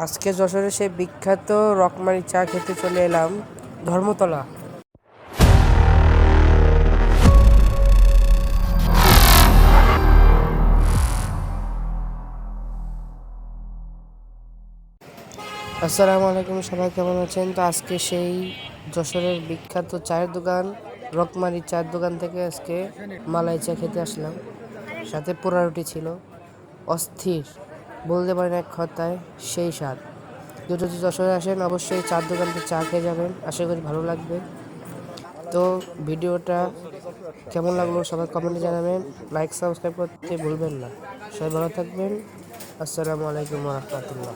আজকে যশোরে সেই বিখ্যাত রকমারি চা খেতে চলে এলাম ধর্মতলা। আসসালামু আলাইকুম, সবাই কেমন আছেন? তো আজকে সেই যশোরের বিখ্যাত চায়ের দোকান, রকমারি চায়ের দোকান থেকে আজকে মালাই চা খেতে আসলাম। সাথে পোড়া রুটি ছিল, অস্থির। বলতে পারেন এক কথায় সেই স্বাদ। দুটো যদি যশোরে আসেন, অবশ্যই চার দোকানতে চা খেয়ে যাবেন। আশা করি ভালো লাগবে। তো ভিডিওটা কেমন লাগল সবাই কমেন্টে জানাবেন। লাইক সাবস্ক্রাইব করতে ভুলবেন না। সবাই ভালো থাকবেন। আসসালামু আলাইকুম রহমতুল্লাহ।